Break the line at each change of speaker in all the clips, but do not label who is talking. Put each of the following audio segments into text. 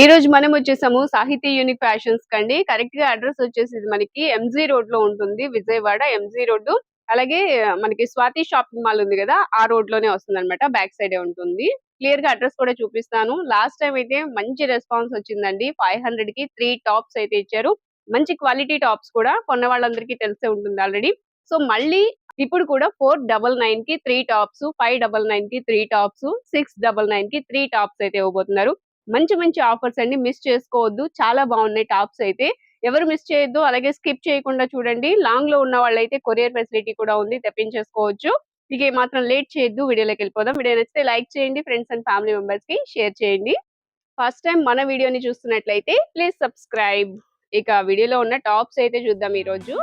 ఈ రోజు మనం వచ్చేసాము సాహితీ యూనిక్ ఫ్యాషన్స్ కండి. కరెక్ట్గా అడ్రస్ వచ్చేసి ఇది మనకి ఎంజీ రోడ్లో ఉంటుంది విజయవాడ ఎంజీ రోడ్డు. అలాగే మనకి స్వాతి షాపింగ్ మాల్ ఉంది కదా ఆ రోడ్లోనే వస్తుంది అనమాట బ్యాక్ సైడ్ ఉంటుంది. క్లియర్గా అడ్రస్ కూడా చూపిస్తాను. లాస్ట్ టైం అయితే మంచి రెస్పాన్స్ వచ్చిందండి. ఫైవ్ హండ్రెడ్కి త్రీ టాప్స్ అయితే ఇచ్చారు. మంచి క్వాలిటీ టాప్స్ కూడా కొన్న వాళ్ళందరికీ తెలిసే ఉంటుంది ఆల్రెడీ సో మళ్ళీ ఇప్పుడు కూడా ఫోర్ డబల్ నైన్కి త్రీ టాప్స్ ఫైవ్ డబల్ నైన్కి త్రీ టాప్స్ సిక్స్ డబల్ నైన్కి త్రీ టాప్స్ అయితే ఇవ్వబోతున్నారు. మంచి మంచి ఆఫర్స్ అండి మిస్ చేసుకోవద్దు. చాలా బాగున్నాయి టాప్స్ అయితే. ఎవరు మిస్ చేయొద్దు. అలాగే స్కిప్ చేయకుండా చూడండి. లాంగ్లో ఉన్న వాళ్ళైతే కొరియర్ ఫెసిలిటీ కూడా ఉంది. తెప్పించేసుకోవచ్చు. ఇక మాత్రం లేట్ చేయొద్దు. వీడియోలోకి వెళ్ళిపోదాం. వీడియో నచ్చితే లైక్ చేయండి. ఫ్రెండ్స్ అండ్ ఫ్యామిలీ మెంబర్స్కి షేర్ చేయండి. ఫస్ట్ టైం మన వీడియోని చూస్తున్నట్లయితే ప్లీజ్ సబ్స్క్రైబ్. ఇక వీడియోలో ఉన్న టాప్స్ అయితే చూద్దాం ఈ రోజు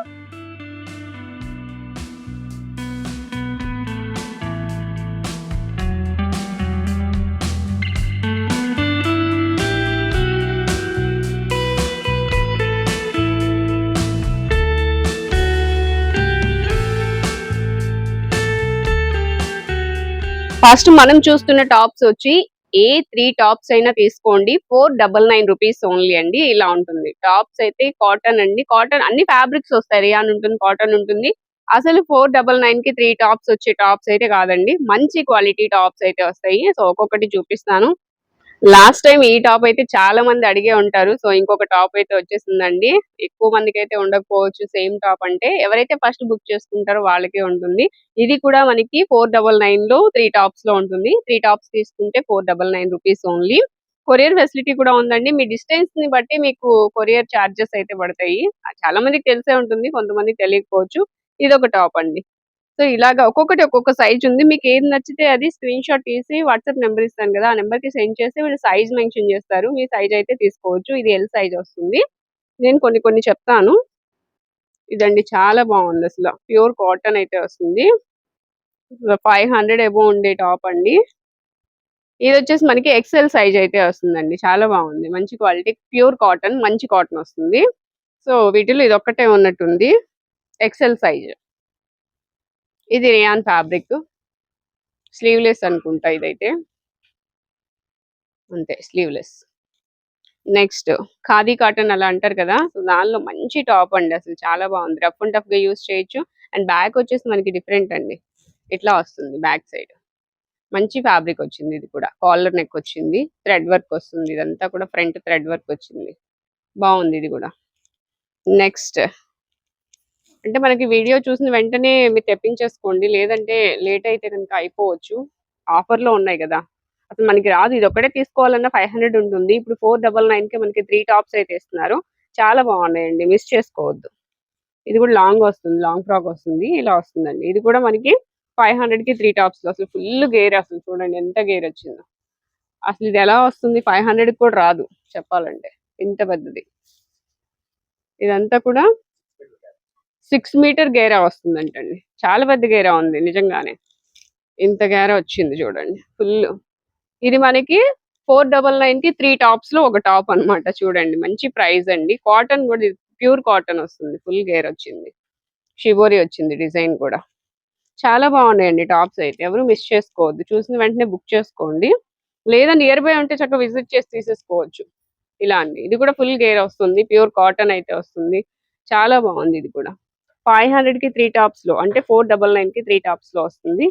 ఫస్ట్ మనం చూస్తున్న టాప్స్ వచ్చి ఏ త్రీ టాప్స్ అయినా తీసుకోండి. Four double nine rupees only అండి. ఇలా ఉంటుంది. టాప్స్ అయితే కాటన్ అండి. కాటన్ అన్ని ఫ్యాబ్రిక్స్ వస్తాయి. రియాన్ ఉంటుంది కాటన్ ఉంటుంది. అసలు ఫోర్ డబల్ నైన్కి త్రీ టాప్స్ వచ్చే టాప్స్ అయితే కాదండి. మంచి క్వాలిటీ టాప్స్ అయితే వస్తాయి. సో ఒక్కొక్కటి చూపిస్తాను. లాస్ట్ టైం ఈ టాప్ అయితే చాలా మంది అడిగే ఉంటారు. సో ఇంకొక టాప్ అయితే వచ్చేసిందండి. ఎక్కువ మందికి అయితే ఉండకపోవచ్చు సేమ్ టాప్ అంటే. ఎవరైతే ఫస్ట్ బుక్ చేసుకుంటారో వాళ్ళకే ఉంటుంది. ఇది కూడా మనకి ఫోర్ డబల్ నైన్లో త్రీ టాప్స్లో ఉంటుంది. త్రీ టాప్స్ తీసుకుంటే four double nine rupees only courier facility కూడా ఉందండి. మీ డిస్టెన్స్ని బట్టి మీకు కొరియర్ చార్జెస్ అయితే పడతాయి. చాలా మందికి తెలిసే ఉంటుంది. కొంతమందికి తెలియకపోవచ్చు. ఇది ఒక టాప్ అండి. సో ఇలాగా ఒక్కొక్కటి ఒక్కొక్క సైజ్ ఉంది. మీకు ఏది నచ్చితే అది స్క్రీన్ షాట్ తీసి వాట్సాప్ నెంబర్ ఇస్తాను కదా ఆ నెంబర్కి సెండ్ చేసి వీళ్ళు సైజ్ మెన్షన్ చేస్తారు. మీ సైజ్ అయితే తీసుకోవచ్చు. ఇది ఎల్ సైజ్ వస్తుంది. నేను కొన్ని కొన్ని చెప్తాను. ఇదండి చాలా బాగుంది అసలు. ప్యూర్ కాటన్ అయితే వస్తుంది. ఫైవ్ హండ్రెడ్ ఎబో ఉండే టాప్ అండి. ఇది వచ్చేసి మనకి ఎక్సెల్ సైజ్ అయితే వస్తుందండి. చాలా బాగుంది. మంచి క్వాలిటీ ప్యూర్ కాటన్ మంచి కాటన్ వస్తుంది. సో వీటిలో ఇది ఒక్కటే ఉన్నట్టుంది. ఎక్సెల్ సైజ్ ఇది రియాన్ ఫ్యాబ్రిక్. స్లీవ్లెస్ అనుకుంటా ఇదైతే. అంతే స్లీవ్లెస్. నెక్స్ట్ ఖాదీ కాటన్ అలా అంటారు కదా సో దానిలో మంచి టాప్ అండి అసలు చాలా బాగుంది. రఫ్ అండ్ టఫ్గా యూస్ చేయొచ్చు. అండ్ బ్యాక్ వచ్చేసి మనకి డిఫరెంట్ అండి. ఇట్లా వస్తుంది బ్యాక్ సైడ్? మంచి ఫ్యాబ్రిక్ వచ్చింది ఇది కూడా. కాలర్ నెక్ వచ్చింది థ్రెడ్ వర్క్ వస్తుంది. ఇదంతా కూడా ఫ్రంట్ థ్రెడ్ వర్క్ వచ్చింది. బాగుంది ఇది కూడా. నెక్స్ట్ అంటే మనకి వీడియో చూసిన వెంటనే మీరు తెప్పించేసుకోండి. లేదంటే లేట్ అయితే కనుక అయిపోవచ్చు. ఆఫర్లో ఉన్నాయి కదా. అసలు మనకి రాదు. ఇది ఒకటే తీసుకోవాలన్నా ఫైవ్ హండ్రెడ్ ఉంటుంది. ఇప్పుడు ఫోర్ డబల్ నైన్కి మనకి త్రీ టాప్స్ అయితే ఇస్తున్నారు. చాలా బాగున్నాయండి. మిస్ చేసుకోవద్దు. ఇది కూడా లాంగ్ వస్తుంది. లాంగ్ ఫ్రాక్ వస్తుంది. ఇలా వస్తుందండి. ఇది కూడా మనకి ఫైవ్ హండ్రెడ్కి త్రీ టాప్స్ అసలు ఫుల్ గేర్ అసలు చూడండి. ఎంత గేర్ వచ్చిందో. అసలు ఇది ఎలా వస్తుంది? ఫైవ్ హండ్రెడ్ కూడా రాదు చెప్పాలంటే. ఇంత పెద్దది. ఇదంతా కూడా సిక్స్ మీటర్ గేరా వస్తుందంటండి. చాలా పెద్ద గేరా ఉంది నిజంగానే. ఇంత గేరా వచ్చింది చూడండి ఫుల్. ఇది మనకి ఫోర్ డబల్ నైన్కి త్రీ టాప్స్లో ఒక టాప్ అన్నమాట చూడండి మంచి ప్రైస్ అండి. కాటన్ కూడా ప్యూర్ కాటన్ వస్తుంది ఫుల్ గేర్ వచ్చింది. షిబోరి వచ్చింది డిజైన్ కూడా. చాలా బాగున్నాయండి టాప్స్ అయితే ఎవరు మిస్ చేసుకోవద్దు. చూసిన వెంటనే బుక్ చేసుకోండి. లేదా నియర్ బై ఉంటే చక్కగా విజిట్ చేసి తీసేసుకోవచ్చు. ఇలా అండి ఇది కూడా ఫుల్ గేర్ వస్తుంది ప్యూర్ కాటన్ అయితే వస్తుంది. చాలా బాగుంది ఇది కూడా. ఫైవ్ హండ్రెడ్కి త్రీ టాప్స్లో అంటే ఫోర్ డబల్ నైన్కి త్రీ టాప్స్లో వస్తుంది.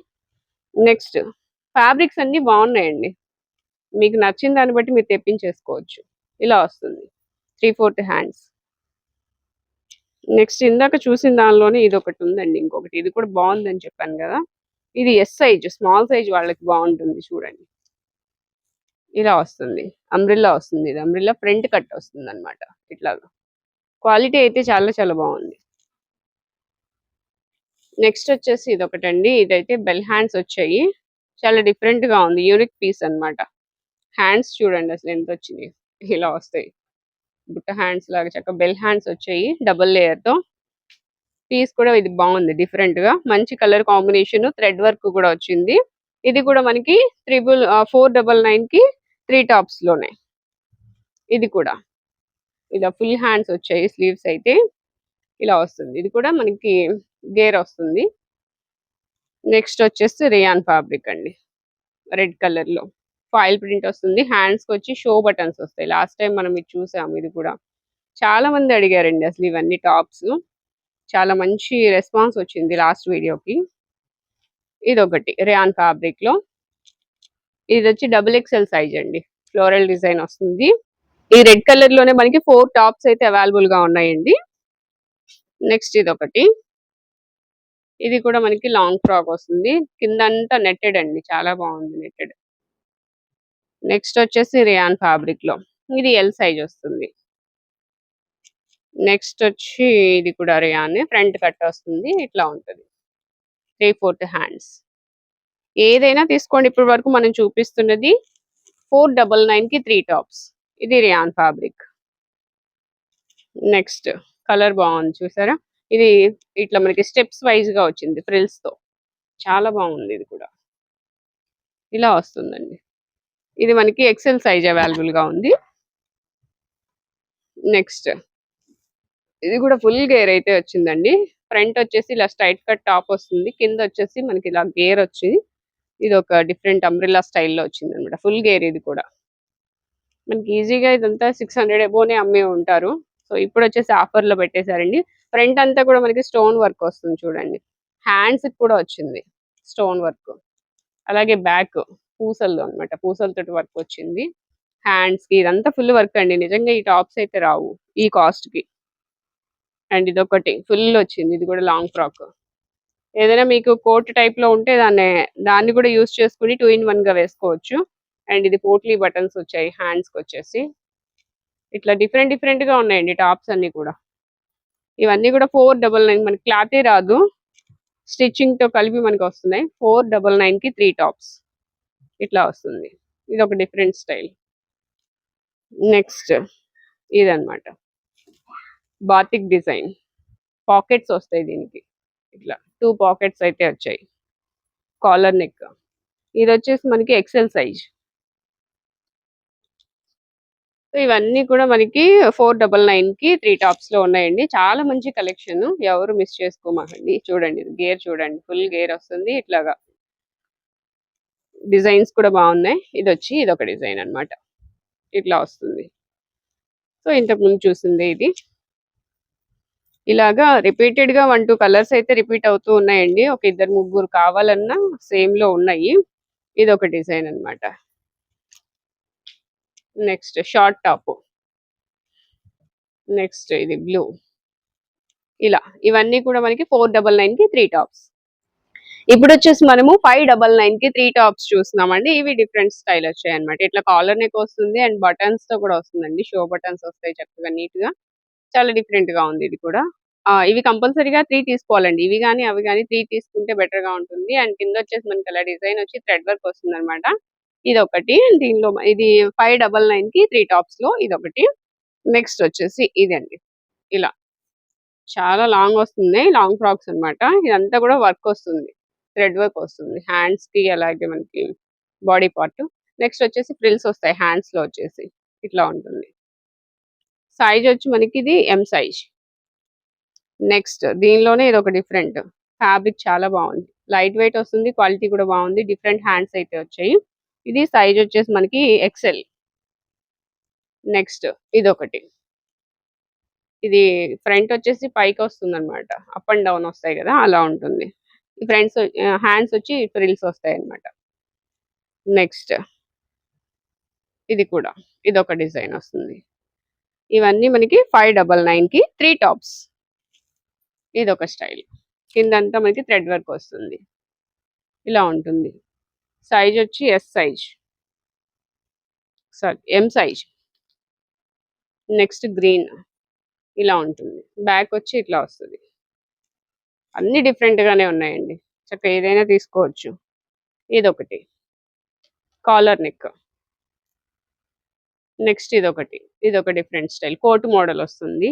నెక్స్ట్ ఫ్యాబ్రిక్స్ అన్ని బాగున్నాయండి. మీకు నచ్చిన దాన్ని బట్టి మీరు తెప్పించేసుకోవచ్చు. ఇలా వస్తుంది. త్రీ ఫోర్త్ హ్యాండ్స్ నెక్స్ట్ ఇందాక చూసిన దానిలోనే ఇది ఒకటి ఉందండి ఇంకొకటి. ఇది కూడా బాగుందని చెప్పాను కదా. ఇది ఎస్ సైజ్ స్మాల్ సైజ్ వాళ్ళకి బాగుంటుంది చూడండి. ఇలా వస్తుంది. అంబ్రిల్లా వస్తుంది. ఇది అంబ్రిల్లా ఫ్రంట్ కట్ వస్తుంది అనమాట ఇట్లాగా. క్వాలిటీ అయితే చాలా చాలా బాగుంది. నెక్స్ట్ వచ్చేసి ఇది ఒకటండి ఇదైతే బెల్ హ్యాండ్స్ వచ్చాయి. చాలా డిఫరెంట్గా ఉంది. యూనిక్ పీస్ అన్నమాట. హ్యాండ్స్ చూడండి అసలు ఎంత వచ్చినాయి. ఇలా వస్తాయి. బుట్ట హ్యాండ్స్ లాగా చక్కగా బెల్ హ్యాండ్స్ వచ్చాయి. డబుల్ లేయర్తో. పీస్ కూడా ఇది బాగుంది డిఫరెంట్గా. మంచి కలర్ కాంబినేషన్ థ్రెడ్ వర్క్ కూడా వచ్చింది. ఇది కూడా మనకి త్రిబుల్ ఫోర్ డబల్ నైన్కి త్రీ టాప్స్లోనే. ఇది కూడా. ఇలా ఫుల్ హ్యాండ్స్ వచ్చాయి స్లీవ్స్ అయితే. ఇలా వస్తుంది. ఇది కూడా మనకి గేర్ వస్తుంది. నెక్స్ట్ వచ్చేసి రియాన్ ఫ్యాబ్రిక్ అండి. రెడ్ కలర్లో ఫాయిల్ ప్రింట్ వస్తుంది. హ్యాండ్స్కి వచ్చి షో బటన్స్ వస్తాయి. లాస్ట్ టైం మనం ఇది చూసాము ఇది కూడా. చాలా మంది అడిగారండి అసలు ఇవన్నీ టాప్స్. చాలా మంచి రెస్పాన్స్ వచ్చింది లాస్ట్ వీడియోకి. ఇదొకటి రియాన్ ఫ్యాబ్రిక్లో. లో ఇది వచ్చి డబుల్ ఎక్స్ఎల్ సైజ్ అండి. ఫ్లోరల్ డిజైన్ వస్తుంది. ఈ రెడ్ కలర్లోనే మనకి ఫోర్ టాప్స్ అయితే అవైలబుల్గా ఉన్నాయండి. నెక్స్ట్ ఇది ఒకటి ఇది కూడా మనకి లాంగ్ ఫ్రాక్ వస్తుంది. కింద అంతా నెట్టెడ్ అండి. చాలా బాగుంది నెట్టెడ్. నెక్స్ట్ వచ్చేసి రియాన్ ఫ్యాబ్రిక్లో. ఇది ఎల్ సైజ్ వస్తుంది. నెక్స్ట్ వచ్చి ఇది కూడా రియాన్. ఫ్రంట్ కట్ వస్తుంది. ఇట్లా ఉంటుంది. Three fourth hands. ఏదైనా తీసుకోండి. ఇప్పటి వరకు మనం చూపిస్తున్నది ఫోర్ డబల్ నైన్కి త్రీ టాప్స్. ఇది రియాన్ ఫ్యాబ్రిక్. నెక్స్ట్ కలర్ బాగుంది. చూసారా? ఇది ఇట్లా మనకి స్టెప్స్ వైజ్గా వచ్చింది ఫ్రిల్స్తో. చాలా బాగుంది ఇది కూడా. ఇలా వస్తుందండి. ఇది మనకి ఎక్సెల్ సైజ్ అవైలబుల్గా ఉంది. నెక్స్ట్ ఇది కూడా ఫుల్ గేర్ అయితే వచ్చిందండి. ఫ్రంట్ వచ్చేసి ఇలా స్ట్రైట్ కట్ టాప్ వస్తుంది. కింద వచ్చేసి మనకి ఇలా గేర్ వచ్చింది ఇది ఒక డిఫరెంట్ అంబ్రిల్లా స్టైల్లో వచ్చింది అనమాట ఫుల్ గేర్ ఇది కూడా. మనకి ఈజీగా ఇదంతా సిక్స్ హండ్రెడ్ ఎబోనే అమ్మే ఉంటారు. సో ఇప్పుడు వచ్చేసి ఆఫర్లో పెట్టేశారండి. ఫ్రంట్ అంతా కూడా మనకి స్టోన్ వర్క్ వస్తుంది చూడండి. హ్యాండ్స్ కూడా వచ్చింది స్టోన్ వర్క్. అలాగే బ్యాక్ పూసల్లో అనమాట పూసలతోటి వర్క్ వచ్చింది. హ్యాండ్స్కి ఇదంతా ఫుల్ వర్క్ అండి. నిజంగా ఈ టాప్స్ అయితే రావు ఈ కాస్ట్కి. అండ్ ఇది ఒకటి ఫుల్ వచ్చింది. ఇది కూడా లాంగ్ ఫ్రాక్. ఏదైనా మీకు కోట్ టైప్లో ఉంటే దాన్ని దాన్ని కూడా యూస్ చేసుకుని టూ ఇన్ వన్గా వేసుకోవచ్చు. అండ్ ఇది పోట్లీ బటన్స్ వచ్చాయి. హ్యాండ్స్కి వచ్చేసి. ఇట్లా డిఫరెంట్ డిఫరెంట్గా ఉన్నాయండి టాప్స్ అన్ని కూడా. ఇవన్నీ కూడా ఫోర్ డబల్ నైన్ మనకి క్లాతే రాదు. స్టిచ్చింగ్తో కలిపి మనకి వస్తున్నాయి. ఫోర్ డబల్ నైన్కి త్రీ టాప్స్. ఇట్లా వస్తుంది. ఇది ఒక డిఫరెంట్ స్టైల్. నెక్స్ట్ ఇదన్నమాట. Batik design. పాకెట్స్ వస్తాయి దీనికి. ఇట్లా టూ పాకెట్స్ అయితే వచ్చాయి. Collar neck. ఇది వచ్చేసి మనకి ఎక్సెల్ సైజ్. సో ఇవన్నీ కూడా మనకి ఫోర్ డబల్ నైన్కి త్రీ టాప్స్లో ఉన్నాయండి. చాలా మంచి కలెక్షన్. ఎవరు మిస్ చేసుకోమాకండి. చూడండి గేర్ చూడండి. ఫుల్ గేర్ వస్తుంది ఇట్లాగా. డిజైన్స్ కూడా బాగున్నాయి. ఇది వచ్చి ఇది ఒక డిజైన్ అన్నమాట. ఇట్లా వస్తుంది. సో ఇంతకు ముందు చూసింది ఇది. ఇలాగా రిపీటెడ్గా వన్ టూ కలర్స్ అయితే రిపీట్ అవుతూ ఉన్నాయండి. ఒక ఇద్దరు ముగ్గురు కావాలన్నా సేమ్లో ఉన్నాయి. ఇది ఒక డిజైన్ అన్నమాట. Next short top. నెక్స్ట్ ఇది బ్లూ. ఇలా ఇవన్నీ కూడా మనకి ఫోర్ డబల్ నైన్కి త్రీ టాప్స్. ఇప్పుడు వచ్చేసి మనము ఫైవ్ డబల్ నైన్కి త్రీ టాప్స్ చూస్తున్నామండి. ఇవి డిఫరెంట్ స్టైల్ వచ్చాయి అనమాట ఇట్లా కాలర్ నెక్ వస్తుంది అండ్ బటన్స్తో కూడా వస్తుందండి. షో బటన్స్ వస్తాయి చక్కగా నీట్గా చాలా డిఫరెంట్గా ఉంది ఇది కూడా. ఇవి కంపల్సరీగా త్రీ తీసుకోవాలండి. ఇవి కానీ అవి కానీ త్రీ తీసుకుంటే బెటర్గా ఉంటుంది. అండ్ కింద వచ్చేసి మనకి అలా డిజైన్ వచ్చి థ్రెడ్ వర్క్ వస్తుంది అనమాట ఇది ఒకటి దీనిలో ఇది ఫైవ్ డబల్ నైన్కి త్రీ టాప్స్లో ఇది ఒకటి నెక్స్ట్ వచ్చేసి ఇదండి. ఇలా. చాలా లాంగ్ వస్తుంది. లాంగ్ ఫ్రాక్స్ అన్నమాట. ఇదంతా కూడా వర్క్ వస్తుంది. థ్రెడ్ వర్క్ వస్తుంది. హ్యాండ్స్కి అలాగే మనకి బాడీ పార్ట్ నెక్స్ట్ వచ్చేసి ఫ్రిల్స్ వస్తాయి. హ్యాండ్స్లో వచ్చేసి. ఇట్లా ఉంటుంది. సైజ్ వచ్చి మనకి ఇది ఎం సైజ్ నెక్స్ట్ దీనిలోనే ఇది ఒక డిఫరెంట్ ఫ్యాబ్రిక్ చాలా బాగుంది. లైట్ వెయిట్ వస్తుంది. క్వాలిటీ కూడా బాగుంది. డిఫరెంట్ హ్యాండ్స్ అయితే వచ్చాయి. ఇది సైజ్ వచ్చేసి మనకి ఎక్సెల్ నెక్స్ట్ ఇది ఒకటి ఇది ఫ్రంట్ వచ్చేసి పైకి వస్తుంది అనమాట అప్ అండ్ డౌన్ వస్తాయి కదా అలా ఉంటుంది. ఫ్రంట్స్ హ్యాండ్స్ వచ్చి ఫ్రిల్స్ వస్తాయి అన్నమాట నెక్స్ట్ ఇది కూడా ఇది ఒక డిజైన్ వస్తుంది. ఇవన్నీ మనకి ఫైవ్ డబల్ నైన్కి త్రీ టాప్స్ ఇది ఒక స్టైల్ కిందంతా మనకి థ్రెడ్ వర్క్ వస్తుంది. ఇలా ఉంటుంది. సైజ్ వచ్చి S size. Sorry M size. Next green. ఇలా ఉంటుంది. బ్యాక్ వచ్చి ఇట్లా వస్తుంది. అన్ని డిఫరెంట్ గానే ఉన్నాయండి. చక్క ఏదైనా తీసుకోవచ్చు. ఇదొకటి. కాలర్ నెక్ నెక్స్ట్ ఇదొకటి. ఇది ఒక డిఫరెంట్ స్టైల్ కోట్ మోడల్ వస్తుంది.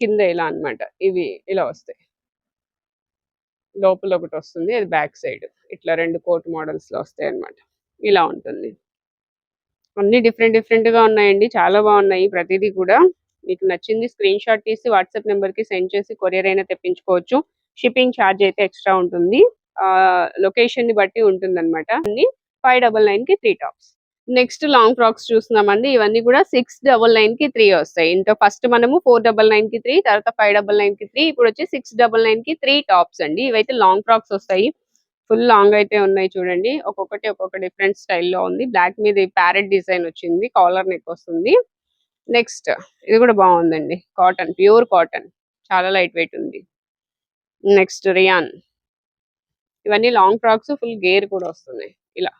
కింద ఇలా అన్నమాట. ఇవి ఇలా వస్తాయి. లోపల ఒకటి వస్తుంది అది బ్యాక్ సైడ్. ఇట్లా రెండు కోట్ మోడల్స్లో వస్తాయి అనమాట ఇలా ఉంటుంది. అన్ని డిఫరెంట్ డిఫరెంట్గా ఉన్నాయండి. చాలా బాగున్నాయి. ప్రతిదీ కూడా మీకు నచ్చింది స్క్రీన్ షాట్ తీసి వాట్సాప్ నెంబర్కి సెండ్ చేసి కొరియర్ అయినా తెప్పించుకోవచ్చు. షిప్పింగ్ ఛార్జ్ అయితే ఎక్స్ట్రా ఉంటుంది. ఆ లొకేషన్ బట్టి ఉంటుందన్నమాట. అన్ని ఫైవ్ డబల్ నైన్కి three tops. Next long frocks చూస్తున్నామండి. ఇవన్నీ కూడా సిక్స్ డబల్ నైన్కి త్రీ వస్తాయి. ఇంట్లో ఫస్ట్ మనము ఫోర్ డబల్ నైన్కి త్రీ తర్వాత ఫైవ్ డబల్ నైన్కి త్రీ ఇప్పుడు వచ్చి సిక్స్ డబల్ నైన్కి త్రీ టాప్స్ అండి. ఇవైతే లాంగ్ ఫ్రాక్స్ వస్తాయి. ఫుల్ లాంగ్ అయితే ఉన్నాయి చూడండి. ఒక్కొక్కటి ఒక్కొక్క డిఫరెంట్ స్టైల్లో ఉంది. బ్లాక్ మీద ప్యారెట్ డిజైన్ వచ్చింది. కాలర్ నెక్ వస్తుంది. నెక్స్ట్ ఇది కూడా బాగుందండి. Cotton pure cotton. చాలా లైట్ వెయిట్ ఉంది. Next rayon. ఇవన్నీ లాంగ్ ఫ్రాక్స్ ఫుల్ గేర్ కూడా వస్తున్నాయి. ఇలా.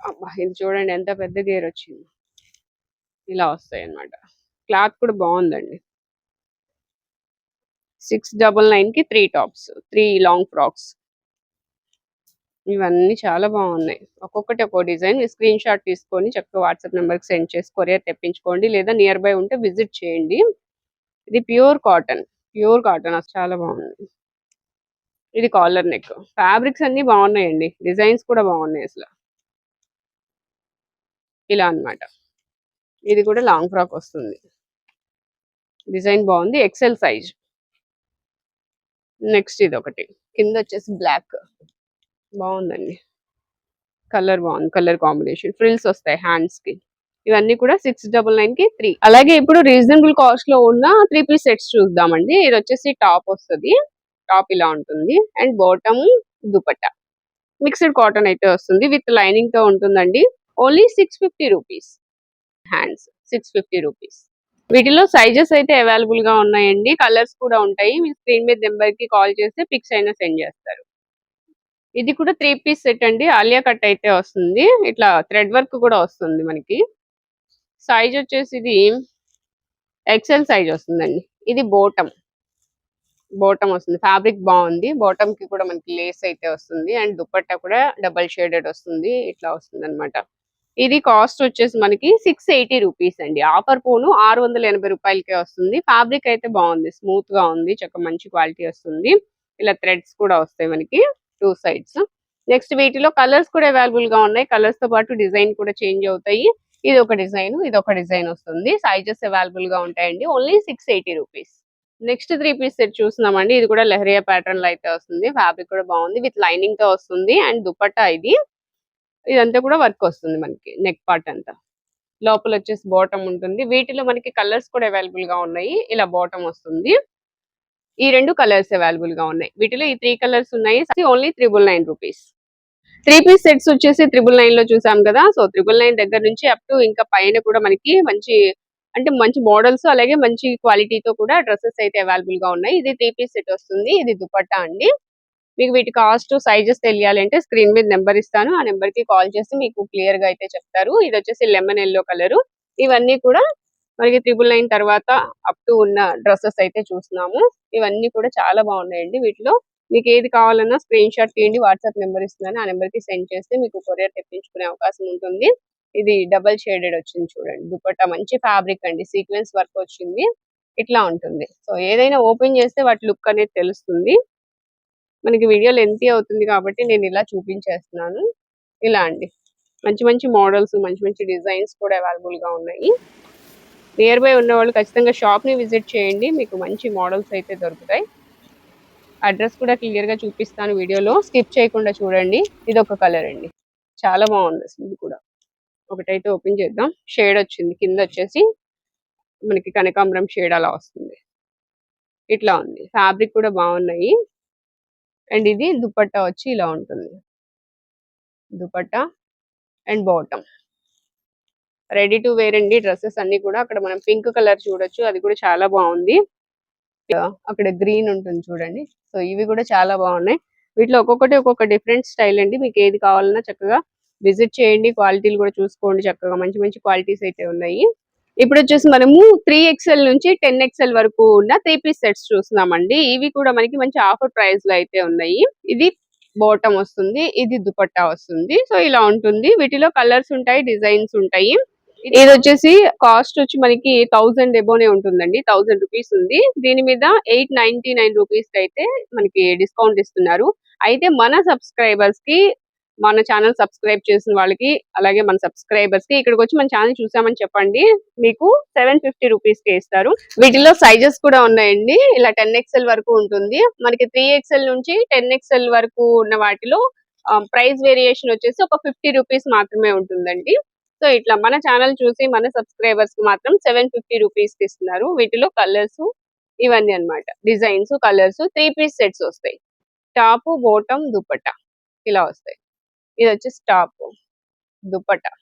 అబ్బా! ఇది చూడండి ఎంత పెద్ద గేర్ వచ్చింది. ఇలా వస్తాయి అనమాట క్లాత్ కూడా బాగుందండి. సిక్స్ డబల్ నైన్కి three tops three long frocks. ఇవన్నీ చాలా బాగున్నాయి. ఒక్కొక్కటి ఒక్కో డిజైన్. స్క్రీన్ షాట్ తీసుకొని చక్కగా వాట్సాప్ నెంబర్కి సెండ్ చేసి కొరియర్ తెప్పించుకోండి. లేదా నియర్ బై ఉంటే విజిట్ చేయండి. ఇది ప్యూర్ కాటన్. ప్యూర్ కాటన్ చాలా బాగుంది. ఇది కాలర్ నెక్. ఫ్యాబ్రిక్స్ అన్ని బాగున్నాయండి. డిజైన్స్ కూడా బాగున్నాయి అసలు. ఇలా అన్నమాట. ఇది కూడా లాంగ్ ఫ్రాక్ వస్తుంది. డిజైన్ బాగుంది. XL size. నెక్స్ట్ ఇది ఒకటి. కింద వచ్చేసి బ్లాక్. బాగుందండి. కలర్ బాగుంది. Colour combination. ఫ్రిల్స్ వస్తాయి హ్యాండ్స్కి. ఇవన్నీ కూడా సిక్స్ డబల్ నైన్కి త్రీ. అలాగే ఇప్పుడు రీజనబుల్ కాస్ట్లో ఉన్న త్రీ పీస్ సెట్స్ చూద్దామండి. ఇది వచ్చేసి టాప్ వస్తుంది. టాప్ ఇలా ఉంటుంది. And bottom dupatta. Mixed cotton అయితే వస్తుంది. విత్ లైనింగ్తో ఉంటుందండి. Only six fifty rupees hands six fifty rupees వీటిలో సైజెస్ అయితే అవైలబుల్గా ఉన్నాయండి. కలర్స్ కూడా ఉంటాయి. మీ స్క్రీన్ మీద నెంబర్కి కాల్ చేస్తే పిక్స్ అయినా సెండ్ చేస్తారు. ఇది కూడా త్రీ పీస్ సెట్ అండి. ఆలియా కట్ అయితే వస్తుంది. ఇట్లా థ్రెడ్ వర్క్ కూడా వస్తుంది మనకి. సైజ్ వచ్చేసి ఇది ఎక్సెల్ సైజ్ వస్తుందండి. ఇది బోటం బోటం వస్తుంది. ఫ్యాబ్రిక్ బాగుంది. బాటమ్కి కూడా మనకి లేస్ అయితే వస్తుంది. అండ్ దుప్పట్టా కూడా డబల్ షేడెడ్ వస్తుంది. ఇట్లా వస్తుంది అనమాట ఇది కాస్ట్ వచ్చేసి మనకి సిక్స్ ఎయిటీ రూపీస్ అండి. ఆఫర్ పోను ఆరు వందల ఎనభై రూపాయలకే వస్తుంది. ఫ్యాబ్రిక్ అయితే బాగుంది. స్మూత్గా ఉంది. చక్క మంచి క్వాలిటీ వస్తుంది. ఇలా థ్రెడ్స్ కూడా వస్తాయి మనకి టూ సైడ్స్. నెక్స్ట్ వీటిలో కలర్స్ కూడా అవైలబుల్గా ఉన్నాయి. కలర్స్తో పాటు డిజైన్ కూడా చేంజ్ అవుతాయి. ఇది ఒక డిజైన్ ఇది ఒక డిజైన్ వస్తుంది. సైజెస్ అవైలబుల్గా ఉంటాయండి. Only six eighty rupees. Next three piece set చూస్తున్నామండి. ఇది కూడా లెహరియా ప్యాటర్న్లో అయితే వస్తుంది. ఫ్యాబ్రిక్ కూడా బాగుంది. విత్ లైనింగ్తో వస్తుంది. అండ్ దుపట్టా ఇది. ఇదంతా కూడా వర్క్ వస్తుంది మనకి నెక్ పార్ట్ అంతా. లోపల వచ్చేసి బాటమ్ ఉంటుంది. వీటిలో మనకి కలర్స్ కూడా అవైలబుల్గా ఉన్నాయి. ఇలా బాటమ్ వస్తుంది. ఈ రెండు కలర్స్ అవైలబుల్గా ఉన్నాయి. వీటిలో ఈ త్రీ కలర్స్ ఉన్నాయి. Only triple nine rupees. Three piece sets వచ్చేసి త్రిబుల్ నైన్లో చూసాం కదా. సో త్రిబుల్ నైన్ దగ్గర నుంచి అప్ టు ఇంకా పైన కూడా మనకి మంచి అంటే మంచి మోడల్స్ అలాగే మంచి క్వాలిటీతో కూడా డ్రెస్సెస్ అయితే అవైలబుల్గా ఉన్నాయి. ఇది త్రీ పీస్ సెట్ వస్తుంది. ఇది దుపట్టా అండి. మీకు వీటి కాస్ట్ సైజెస్ తెలియాలంటే స్క్రీన్ మీద నెంబర్ ఇస్తాను. ఆ నెంబర్కి కాల్ చేసి మీకు క్లియర్గా అయితే చెప్తారు. ఇది వచ్చేసి లెమన్ ఎల్లో కలర్ ఇవన్నీ కూడా మనకి త్రిబుల్ నైన్ తర్వాత అప్ టు ఉన్న డ్రెస్సెస్ అయితే చూస్తున్నాము. ఇవన్నీ కూడా చాలా బాగున్నాయండి వీటిలో. మీకు ఏది కావాలన్నా స్క్రీన్ షాట్ తీయండి వాట్సాప్ నెంబర్ ఇస్తున్నాను. ఆ నెంబర్కి సెండ్ చేస్తే మీకు కొరియర్ తెప్పించుకునే అవకాశం ఉంటుంది. ఇది డబల్ షేడెడ్ వచ్చింది చూడండి. దుపట్టా మంచి ఫ్యాబ్రిక్ అండి. సీక్వెన్స్ వర్క్ వచ్చింది. ఇట్లా ఉంటుంది. సో ఏదైనా ఓపెన్ చేస్తే వాటి లుక్ అనేది తెలుస్తుంది. మనకి వీడియో లెంతీ అవుతుంది కాబట్టి నేను ఇలా చూపించేస్తున్నాను. ఇలా అండి. మంచి మంచి మోడల్స్ మంచి మంచి డిజైన్స్ కూడా అవైలబుల్గా ఉన్నాయి. నియర్ బై ఉన్న వాళ్ళు ఖచ్చితంగా షాప్ని విజిట్ చేయండి. మీకు మంచి మోడల్స్ అయితే దొరుకుతాయి. అడ్రస్ కూడా క్లియర్గా చూపిస్తాను వీడియోలో. స్కిప్ చేయకుండా చూడండి. ఇది ఒక కలర్ అండి. చాలా బాగుంది అసలు ఇది కూడా. ఒకటైతే ఓపెన్ చేద్దాం. షేడ్ వచ్చింది. కింద వచ్చేసి మనకి కనకాంబరం షేడ్ అలా వస్తుంది. ఇట్లా ఉంది. ఫ్యాబ్రిక్ కూడా బాగున్నాయి. అండ్ ఇది దుపట్టా వచ్చి ఇలా ఉంటుంది. Dupatta and bottom. Ready to wear అండి డ్రెస్సెస్ అన్ని కూడా. అక్కడ మనం పింక్ కలర్ చూడొచ్చు. అది కూడా చాలా బాగుంది. అక్కడ గ్రీన్ ఉంటుంది చూడండి. సో ఇవి కూడా చాలా బాగున్నాయి. వీటిలో ఒక్కొక్కటి ఒక్కొక్క డిఫరెంట్ స్టైల్ అండి. మీకు ఏది కావాలన్నా చక్కగా విజిట్ చేయండి. క్వాలిటీలు కూడా చూసుకోండి చక్కగా. మంచి మంచి క్వాలిటీస్ అయితే ఉన్నాయి. ఇప్పుడు వచ్చేసి మనము త్రీ ఎక్స్ఎల్ నుంచి టెన్ ఎక్స్ఎల్ వరకు ఉన్న త్రీ పీస్ సెట్స్ చూస్తున్నామండి. ఇవి కూడా మనకి మంచి ఆఫర్ ప్రైస్లో అయితే ఉన్నాయి. ఇది బాటమ్ వస్తుంది ఇది దుపట్టా వస్తుంది. సో ఇలా ఉంటుంది. వీటిలో కలర్స్ ఉంటాయి డిజైన్స్ ఉంటాయి. ఇది వచ్చేసి కాస్ట్ వచ్చి మనకి థౌసండ్ ఎబోనే ఉంటుందండి. థౌసండ్ రూపీస్ ఉంది. దీని మీద ఎయిట్ నైన్టీ నైన్ రూపీస్ అయితే మనకి డిస్కౌంట్ ఇస్తున్నారు. అయితే మన సబ్స్క్రైబర్స్కి మన ఛానల్ సబ్స్క్రైబ్ చేసిన వాళ్ళకి అలాగే మన సబ్స్క్రైబర్స్కి ఇక్కడికి వచ్చి మన ఛానల్ చూసామని చెప్పండి. మీకు సెవెన్ ఫిఫ్టీ రూపీస్కి ఇస్తారు. వీటిలో సైజెస్ కూడా ఉన్నాయండి. ఇలా టెన్ ఎక్స్ఎల్ వరకు ఉంటుంది. మనకి త్రీ ఎక్స్ఎల్ నుంచి టెన్ ఎక్స్ఎల్ వరకు ఉన్న వాటిలో ప్రైస్ వేరియేషన్ వచ్చేసి ఒక ఫిఫ్టీ రూపీస్ మాత్రమే ఉంటుందండి. సో ఇట్లా మన ఛానల్ చూసి మన సబ్స్క్రైబర్స్కి మాత్రం సెవెన్ ఫిఫ్టీ రూపీస్కి ఇస్తున్నారు. వీటిలో కలర్స్ ఇవన్నీ అన్నమాట. Designs colours three piece sets వస్తాయి. టాప్ బోటం దుపట్టా ఇలా వస్తాయి. ఇది వచ్చేసి టాప్ దుపట్టా.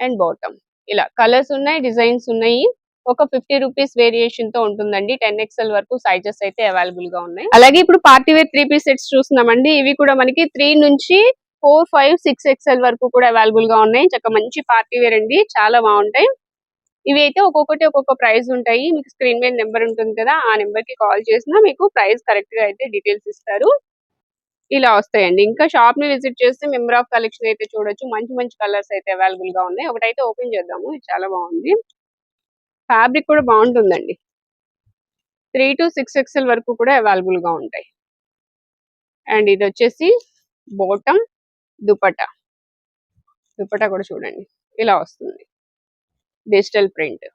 అండ్ బాటమ్ ఇలా కలర్స్ ఉన్నాయి డిజైన్స్ ఉన్నాయి. ఒక ఫిఫ్టీ రూపీస్ వేరియేషన్తో ఉంటుందండి. టెన్ ఎక్స్ఎల్ వరకు సైజెస్ అయితే అవైలబుల్గా ఉన్నాయి. అలాగే ఇప్పుడు party wear three piece sets చూస్తున్నామండి. ఇవి కూడా మనకి త్రీ నుంచి ఫోర్ ఫైవ్ సిక్స్ ఎక్స్ఎల్ వరకు కూడా అవైలబుల్గా ఉన్నాయి. చక్కగా మంచి పార్టీ వేర్ అండి. చాలా బాగుంటాయి. ఇవి అయితే ఒక్కొక్కటి ఒక్కొక్క ప్రైస్ ఉంటాయి. మీకు స్క్రీన్ మీద నెంబర్ ఉంటుంది కదా ఆ నెంబర్కి కాల్ చేసినా మీకు ప్రైస్ కరెక్ట్గా అయితే డీటెయిల్స్ ఇస్తారు. ఇలా వస్తాయండి. ఇంకా షాప్ని విజిట్ చేస్తే మెంబర్ ఆఫ్ కలెక్షన్ అయితే చూడొచ్చు. మంచి మంచి కలర్స్ అయితే అవైలబుల్గా ఉన్నాయి. ఒకటైతే ఓపెన్ చేద్దాము. ఇది చాలా బాగుంది. ఫ్యాబ్రిక్ కూడా బాగుంటుందండి. త్రీ టు సిక్స్ ఎక్స్ఎల్ వరకు కూడా అవైలబుల్గా ఉంటాయి. అండ్ ఇది వచ్చేసి బోటం దుపట దుపట కూడా చూడండి. ఇలా వస్తుంది. Digital print.